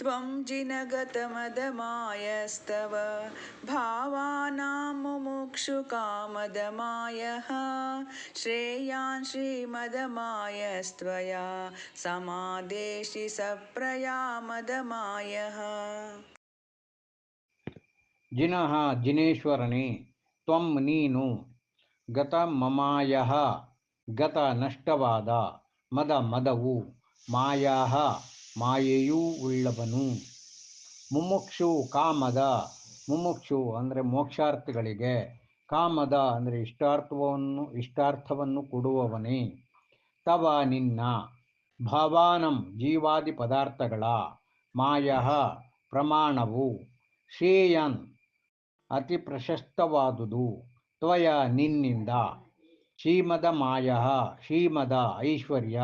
त्वं जिनगतमदमायस्तव भावानां मुमुक्षुकामदमायः श्रेयान् श्रीमदमायस्त्वया समादेशि सप्रयामदमायः ಜಿನಃ ಜಿನೇಶ್ವರನೇ ತ್ವಂ ನೀನು ಗತ ಮಮಾಯ ಗತ ನಷ್ಟವಾದ ಮದ ಮದವು ಮಾಯಾ ಮಾಯೆಯೂ ಉಳ್ಳವನು. ಮುಮುಕ್ಷು ಕಾಮದ, ಮುಮುಕ್ಷು ಅಂದರೆ ಮೋಕ್ಷಾರ್ಥಿಗಳಿಗೆ, ಕಾಮದ ಅಂದರೆ ಇಷ್ಟಾರ್ಥವನ್ನು ಇಷ್ಟಾರ್ಥವನ್ನು ಕೊಡುವವನೇ. ತವ ನಿನ್ನ, ಭಾವಾನಂ ಜೀವಾದಿ ಪದಾರ್ಥಗಳ, ಮಾಯ ಪ್ರಮಾಣವು, ಶ್ರೇಯನ್ ಅತಿ ಪ್ರಶಸ್ತವಾದುದು, ತ್ವಯ ನಿನ್ನಿಂದ. ಶ್ರೀಮದ ಮಾಯ ಶ್ರೀಮದ ಐಶ್ವರ್ಯ,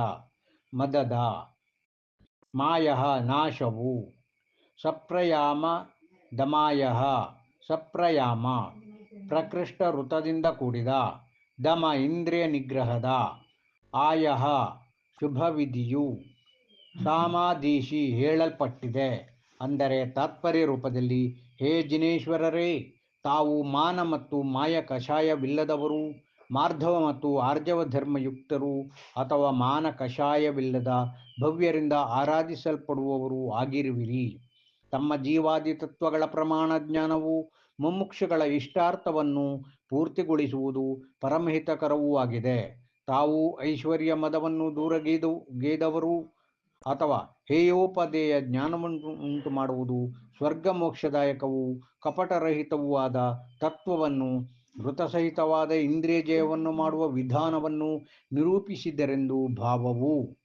ಮದದ ಮಾಯ ನಾಶವು. ಸಪ್ರಯಾಮ ದಮಾಯ, ಸಪ್ರಯಾಮ. ಪ್ರಕೃಷ್ಟ ಋತದಿಂದ ಕೂಡಿದ, ದಮ ಇಂದ್ರಿಯ ನಿಗ್ರಹದ, ಆಯ ಶುಭವಿಧಿಯು. ಸಾಮಾಧೀಶಿ ಹೇಳಲ್ಪಟ್ಟಿದೆ, ಅಂದರೆ ತಾತ್ಪರ್ಯ ರೂಪದಲ್ಲಿ, ಹೇ ಜಿನೇಶ್ವರರೇ, ತಾವು ಮಾನ ಮತ್ತು ಮಾಯ ಕಷಾಯವಿಲ್ಲದವರು ಮಾರ್ಧವ ಮತ್ತು ಆರ್ಜವ ಧರ್ಮಯುಕ್ತರು ಅಥವಾ ಮಾನ ಕಷಾಯವಿಲ್ಲದ ಭವ್ಯರಿಂದ ಆರಾಧಿಸಲ್ಪಡುವವರು ಆಗಿರುವಿರಿ. ತಮ್ಮ ಜೀವಾದಿ ತತ್ವಗಳ ಪ್ರಮಾಣ ಜ್ಞಾನವು ಮುಮ್ಮುಕ್ಷಗಳ ಇಷ್ಟಾರ್ಥವನ್ನು ಪೂರ್ತಿಗೊಳಿಸುವುದು ಪರಮಹಿತಕರವೂ ಆಗಿದೆ. ತಾವು ಐಶ್ವರ್ಯ ಮದವನ್ನು ದೂರಗೇದು, ಗೇದವರು ಅಥವಾ ಹೇಯೋಪದೇಯ ಜ್ಞಾನವನ್ನು ಉಂಟು ಮಾಡುವುದು ಸ್ವರ್ಗ ಮೋಕ್ಷದಾಯಕವೂ ಕಪಟರಹಿತವೂ ಆದ ತತ್ವವನ್ನು ಋತಸಹಿತವಾದ ಇಂದ್ರಿಯ ಜಯವನ್ನು ಮಾಡುವ ವಿಧಾನವನ್ನು ನಿರೂಪಿಸಿದರೆಂದು ಭಾವವು.